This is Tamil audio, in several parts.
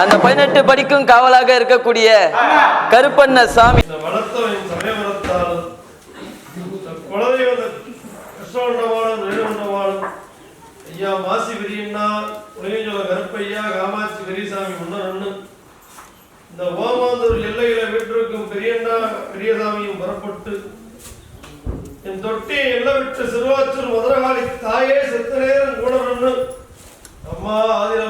அந்த பதினெட்டு படிக்கும் காவலாக இருக்கக்கூடிய கருப்பண்ண சாமி. ஐயா மாசி பெரியண்ணா உலகஞ்சோல கருப்பையா காமாட்சி பெரியசாமி முன்னரண்ணு இந்த ஓமாந்தூர் எல்லையில வீட்டிற்கும் பெரியண்ணா பெரியசாமியும் புறப்பட்டு என் தொட்டி எல்லை விட்டு சிறுவாச்சூர் மதுரகாளி தாயே செத்த நேரம் கூட நின்று அம்மா ஆதிர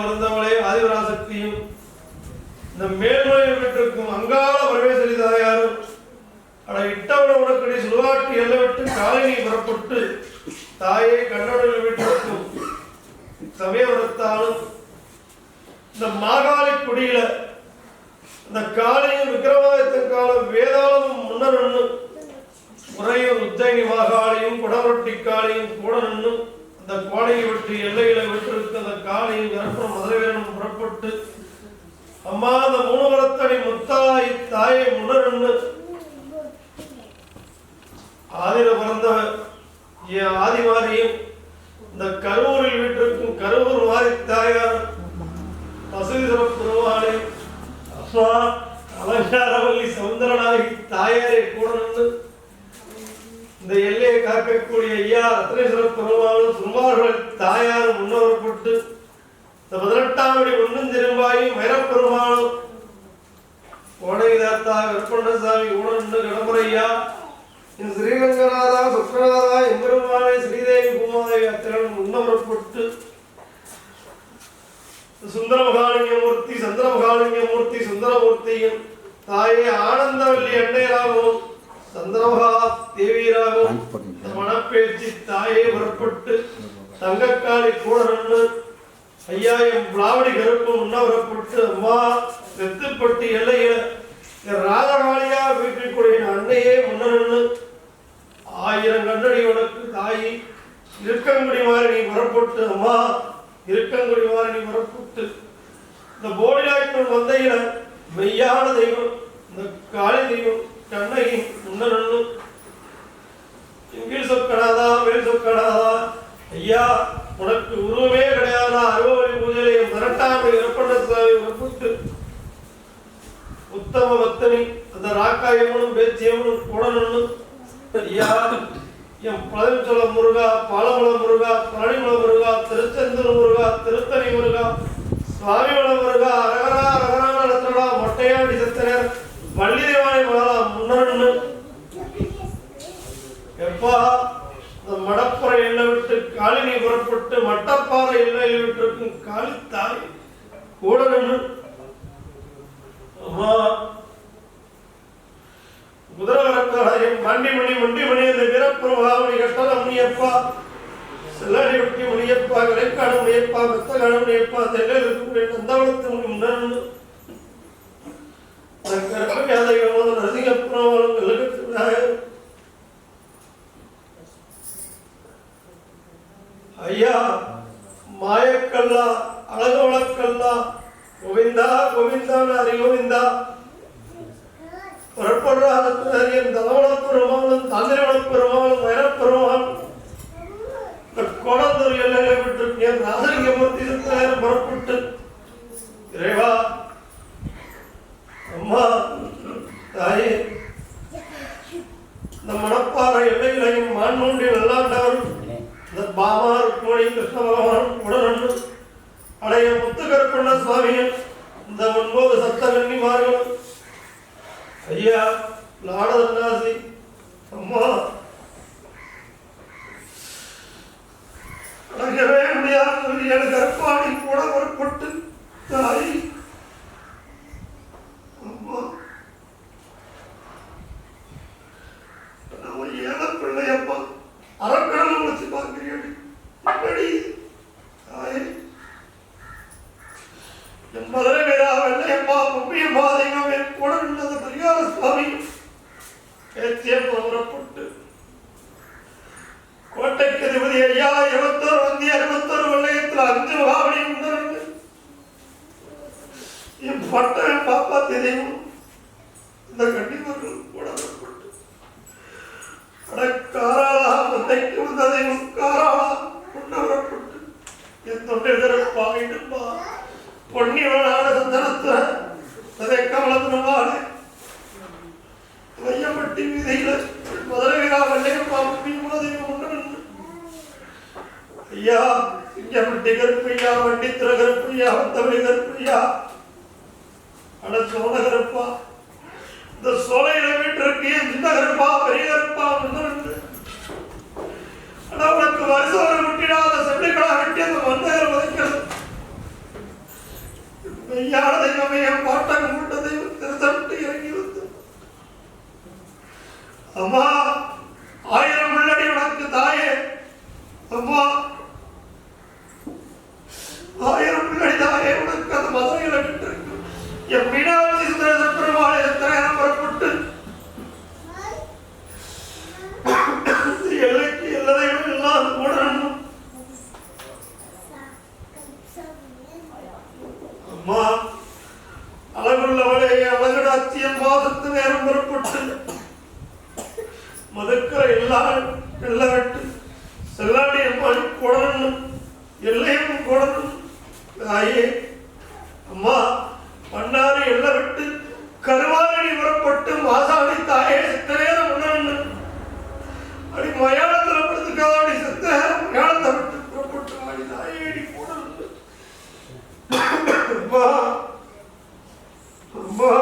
இந்த மேல்மலை வீட்டிற்கும் அங்காள வரவே தாயாரும் அட இட்டவன உனக்கடி சுடுகாட்டு எல்லை விட்டு காலனி புறப்பட்டு தாயை கண்ணனுடைய வீட்டிற்கும் சமயவரத்தாலும் இந்த மாகாளி குடியில இந்த காலையும் விக்ரமாதித்தன் காலம் வேதாளமும் முன்னர் நின்று உறையும் உத்தயனி மாகாளியும் குடவரட்டி காளியும் கூட நின்று அந்த கோடையை விட்டு எல்லையில விட்டிருக்க அந்த காளியும் கருப்பம் மதுரவேரனும் புறப்பட்டு அம்மா அந்த மூணு வரத்தடி முத்தாய் தாயை முன்னருந்து ஆதிர பிறந்தவர் என் ஆதிமாரியும் இந்த கருவூரில் வீட்டிற்கும் கருவூர் வாரி ஒன்றும் திரும்பாயும் வைரப்பெருமாளும் கோடைதாத்தா கற்பண்ணசாமி உணர்ந்து கடமுறையா இந்த ஸ்ரீரங்கநாதா சுக்கநாதா எம்பெருமானை ஸ்ரீதேவி பூமாதேவி அத்திரன் முன்னவரப்பட்டு சுந்தரமகாலிங்க மூர்த்தி சந்திரமகாலிங்க மூர்த்தி சுந்தரமூர்த்தியும் தாயே ஆனந்தவல்லி அண்டையராகவும் சந்திரமகா தேவியராகவும் இந்த மணப்பேச்சு தாயே புறப்பட்டு தங்கக்காளி கூட ஐயா என் பிளாவடி கருப்பு உண்ணவரப்பட்டு அம்மா செத்துப்பட்டு எல்லையில. என் ராஜகாளியா வீட்டிற்குரிய என் அன்னையே முன்னன்னு ஆயிரம் கண்ணடி உனக்கு தாயி இருக்கங்குடி மாதிரி நீ புறப்பட்டு அம்மா இருக்கங்குடி மாதிரி நீ இந்த இந்த போடிநாய்க்குள் வந்தையில மெய்யான தெய்வம் இந்த காளி தெய்வம் கண்ணகி முன்னன்னு இங்கிலீஷ் சொக்கடாதா மேல் சொக்கடாதா ஐயா உனக்கு உருவமே கிடையாதா. அறுபவழி பூஜையிலே மிரட்டாமல் இறப்பண்ண சுவாமி உத்தம பக்தனி அந்த ராக்காயமனும் பேச்சியமனும் குடனும் என் பழனிச்சோள முருகா பாலமல முருகா பழனிமல முருகா திருச்செந்தூர் முருகா திருத்தணி முருகா சுவாமிமல முருகா அரகரா அரகரா நடத்தடா மொட்டையாடி பள்ளி வள்ளிதேவாணி மலா முன்னன்னு எப்பா இந்த மடப்புற எல்லை காலினி புறப்பட்டு மட்டப்பாறை இல்லை விட்டிருக்கும் காலித்தாய் தாய் கூட நின்று மண்டிமணி மண்டிமணி கட்டள முனியப்பா செல்லடி ஒட்டி முனியப்பா கலைக்காடு முனியப்பா மெத்தகாடு முனியப்பா தெல்லையில் இருக்கக்கூடிய நந்தவனத்து முனி முன்னன்னு கருப்பவியாதைகள் நரசிங்கப்புறம் கல்லகத்து ஐயா மாயக்கல்லா அழகவளக்கல்லா கோவிந்தா கோவிந்தா ஹரி கோவிந்தா புறப்படுறாரியன் தலவளப்பெருமாளும் தாந்திரவளப்பெருமாளும் இந்த கோடந்தூர் எல்லையில விட்டு என் ராசலிங்கமூர்த்தி சித்தனையர் புறப்பட்டு இறைவா அம்மா தாயே இந்த மணப்பாறை எல்லைகளையும் மான்மூண்டி நல்லாண்டவரும் இந்த பாமா ருக்மணி கிருஷ்ண பகவான் பழைய அடைய முத்துக்கருப்பண்ண சுவாமியும் இந்த ஒன்பது சப்த கன்னிமார்களும் ஐயா லாடதன்னாசி அம்மா. அடங்கவே முடியாது எனக்கு கற்பாடி கூட வரப்பட்டு தாய். அம்மா. நம்ம ஏழை பிள்ளையப்பா அரக்கடலை வச்சு பார்க்கிறீர்கள் எப்படி மதுரை வீரா வெள்ளையப்பா முக்கிய பாதையும் என் கூட நின்றது பரிகார சுவாமி பேச்சிய புறப்பட்டு கோட்டைக்கு அதிபதி ஐயா இருபத்தோரு வந்தி அறுபத்தோரு வெள்ளையத்தில் அஞ்சு மகாபலி உண்டு என் பாப்பா தெரியும் இந்த கண்டிப்பர்கள் கூட புறப்பட்டு அடக்காராளா முத்தைக்கு வந்ததையும் காராளா கொண்டு வரப்பட்டு என் தொண்டை திறப்பாகிட்டுப்பா பொன்னியவனான சந்தனத்து பட்டி வீதியில மதுரை வீரா வெள்ளையப்பா பீமாதேவி முன்னரன் ஐயா சிங்கப்பட்டி கருப்பையா வண்டித்திர கருப்பையா வந்தவழி கருப்பையா அட சோழ கருப்பா. இந்த சோலையில வீட்டிற்கு இந்த கருப்பா முன்னரன் ஆனா உனக்கு வருஷம் முட்டிடாத செல்லுகளா வெட்டி அந்த மந்தகர் வதைக்கிறது மெய்யான தெய்வமே என் பாட்டம் கூட்ட தெய்வம் திருத்தட்டு இறங்கி வந்து அம்மா ஆயிரம் முள்ளடி உனக்கு தாயே அம்மா. ஆயிரம் முள்ளடி உனக்கு அந்த மதுரையில் விட்டிருக்கு என் மீனாட்சி சுந்தர பெருமாள் எத்தனை புறப்பட்டு எல்லைக்கு எல்லாரையும் எல்லாம் கூடணும் அம்மா அழகுள்ளவளே அத்தியம் பாதத்து நேரம் புறப்பட்டு மதுக்கிற எல்லாரும் அம்மா மன்னாரி எல்லாம் விட்டு கருவாரணி புறப்பட்டு மாசாடி தாயே சித்த நேரம் உணரணும் அடி மயானத்துல படுத்துக்காடி சித்த செத்த மயானத்தை விட்டு புறப்பட்டு ஆடி தாயே அடி கொடணும் அம்மா அம்மா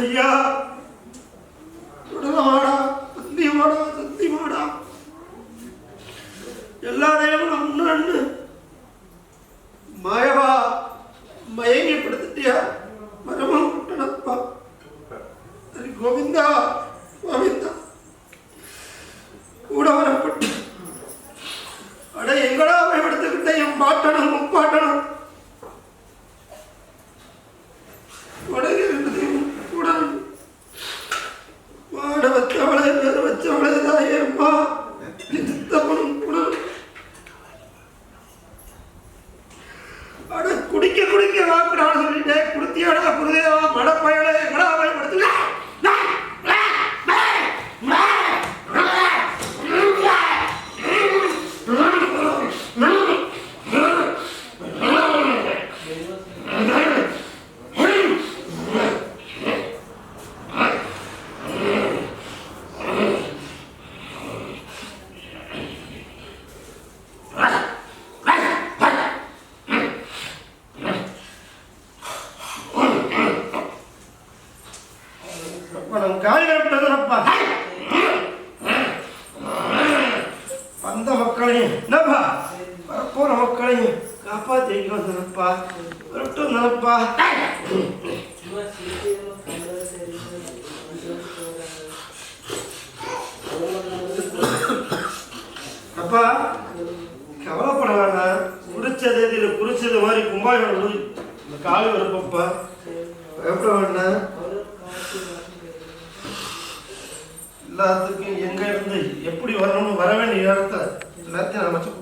ஐயா. தொடரமாடா சந்தி மாடா சந்தி மாடா. எல்லா தேவனும் முன்னு மாயவா மயங்கி படுத்துட்டியா மரமம் விட்டனப்பா கோவிந்தா அப்பா தேங்கி வைக்க வந்தனப்பா வரட்டும் அப்பா கவலைப்பட வேண்டாம் குறிச்ச இதில் குறிச்சது மாதிரி கும்பாயோட இந்த காலி வரப்பப்பா பயப்பட வேண்டாம் எல்லாத்துக்கும் எங்க இருந்து எப்படி வரணும்னு வர வேண்டிய இடத்த எல்லாத்தையும் நான் வச்சு